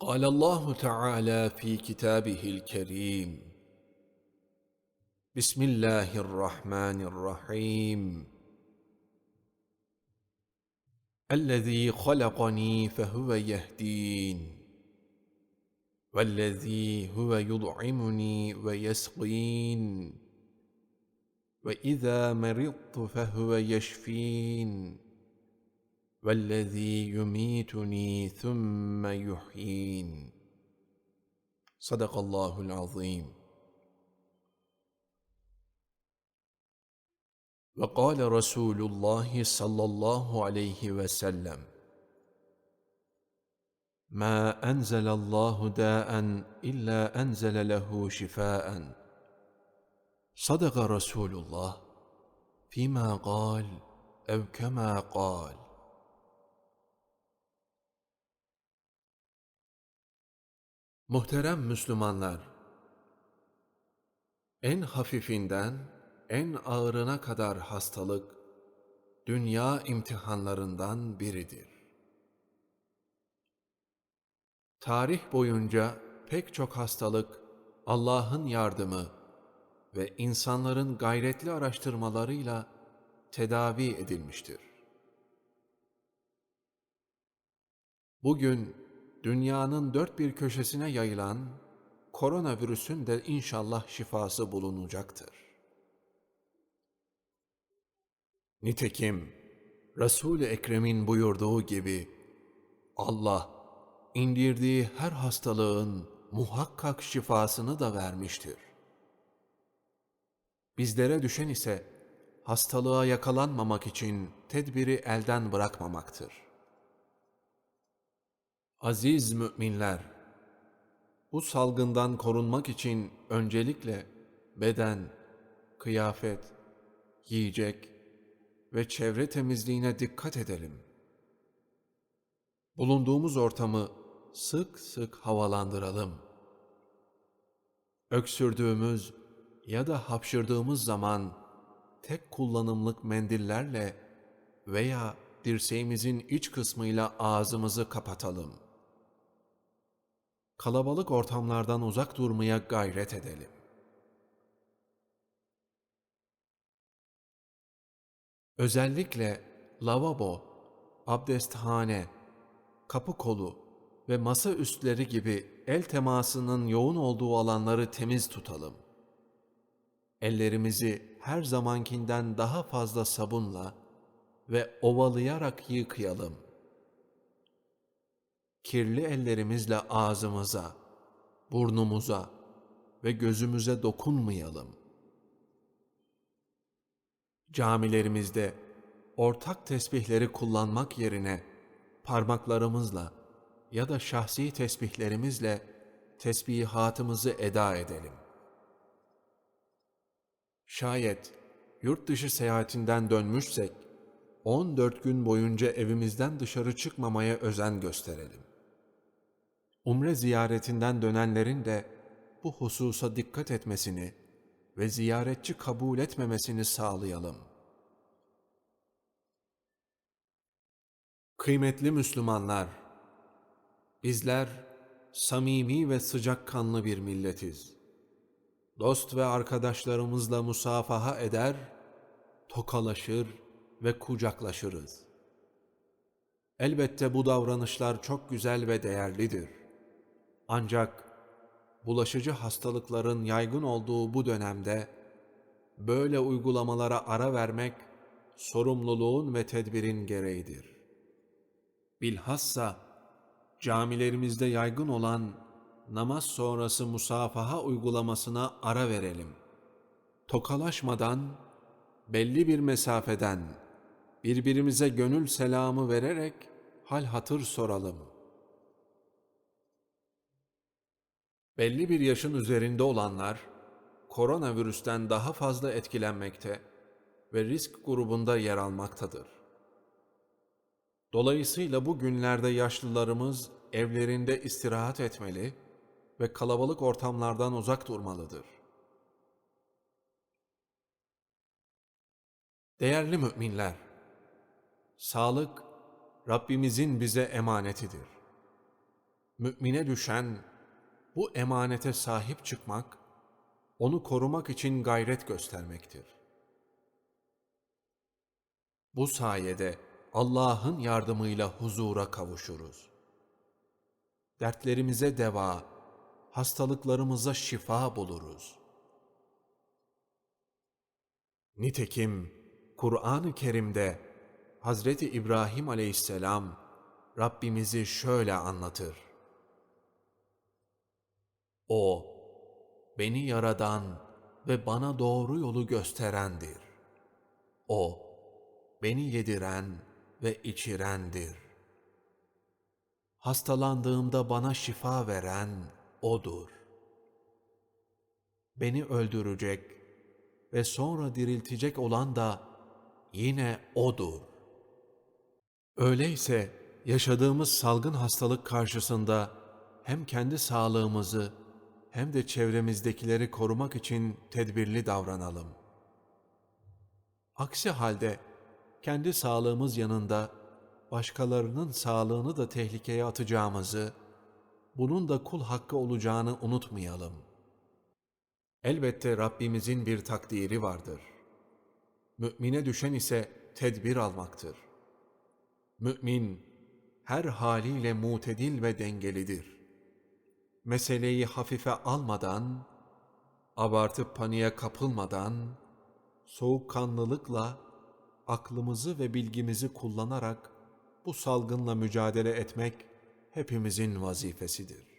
قال الله تعالى في كتابه الكريم. بسم الله الرحمن الرحيم. الذي خلقني فهو يهدين والذي هو يطعمني ويسقين وإذا مرضت فهو يشفين. والذي يميتني ثم يحيين. صدق الله العظيم. وقال رسول الله صلى الله عليه وسلم ما أنزل الله داء إلا أنزل له شفاء. صدق رسول الله فيما قال أو كما قال. Muhterem Müslümanlar, en hafifinden en ağırına kadar hastalık, dünya imtihanlarından biridir. Tarih boyunca pek çok hastalık, Allah'ın yardımı ve insanların gayretli araştırmalarıyla tedavi edilmiştir. Bugün dünyanın dört bir köşesine yayılan koronavirüsün de inşallah şifası bulunacaktır. Nitekim Resul-i Ekrem'in buyurduğu gibi Allah indirdiği her hastalığın muhakkak şifasını da vermiştir. Bizlere düşen ise hastalığa yakalanmamak için tedbiri elden bırakmamaktır. Aziz müminler, bu salgından korunmak için öncelikle beden, kıyafet, yiyecek ve çevre temizliğine dikkat edelim. Bulunduğumuz ortamı sık sık havalandıralım. Öksürdüğümüz ya da hapşırdığımız zaman tek kullanımlık mendillerle veya dirseğimizin iç kısmıyla ağzımızı kapatalım.'' Kalabalık ortamlardan uzak durmaya gayret edelim. Özellikle lavabo, abdesthane, kapı kolu ve masa üstleri gibi el temasının yoğun olduğu alanları temiz tutalım. Ellerimizi her zamankinden daha fazla sabunla ve ovalayarak yıkayalım.'' Kirli ellerimizle ağzımıza, burnumuza ve gözümüze dokunmayalım. Camilerimizde ortak tesbihleri kullanmak yerine parmaklarımızla ya da şahsi tesbihlerimizle tesbihatımızı eda edelim. Şayet yurt dışı seyahatinden dönmüşsek, 14 gün boyunca evimizden dışarı çıkmamaya özen gösterelim umre ziyaretinden dönenlerin de bu hususa dikkat etmesini ve ziyaretçi kabul etmemesini sağlayalım. Kıymetli Müslümanlar, bizler samimi ve sıcakkanlı bir milletiz. Dost ve arkadaşlarımızla musafaha eder, tokalaşır ve kucaklaşırız. Elbette bu davranışlar çok güzel ve değerlidir. Ancak bulaşıcı hastalıkların yaygın olduğu bu dönemde böyle uygulamalara ara vermek sorumluluğun ve tedbirin gereğidir. Bilhassa camilerimizde yaygın olan namaz sonrası musafaha uygulamasına ara verelim. Tokalaşmadan, belli bir mesafeden birbirimize gönül selamı vererek hal hatır soralım.'' Belli bir yaşın üzerinde olanlar koronavirüsten daha fazla etkilenmekte ve risk grubunda yer almaktadır. Dolayısıyla bu günlerde yaşlılarımız evlerinde istirahat etmeli ve kalabalık ortamlardan uzak durmalıdır. Değerli müminler, sağlık Rabbimizin bize emanetidir. Mümine düşen bu emanete sahip çıkmak, onu korumak için gayret göstermektir. Bu sayede Allah'ın yardımıyla huzura kavuşuruz. Dertlerimize deva, hastalıklarımıza şifa buluruz. Nitekim Kur'an-ı Kerim'de Hazreti İbrahim aleyhisselam Rabbimizi şöyle anlatır. O, beni yaradan ve bana doğru yolu gösterendir. O, beni yediren ve içirendir. Hastalandığımda bana şifa veren O'dur. Beni öldürecek ve sonra diriltecek olan da yine O'dur. Öyleyse yaşadığımız salgın hastalık karşısında hem kendi sağlığımızı hem de çevremizdekileri korumak için tedbirli davranalım. Aksi halde kendi sağlığımız yanında başkalarının sağlığını da tehlikeye atacağımızı, bunun da kul hakkı olacağını unutmayalım. Elbette Rabbimizin bir takdiri vardır. Mümine düşen ise tedbir almaktır. Mümin her haliyle mutedil ve dengelidir. Meseleyi hafife almadan, abartıp paniğe kapılmadan, soğukkanlılıkla aklımızı ve bilgimizi kullanarak bu salgınla mücadele etmek hepimizin vazifesidir.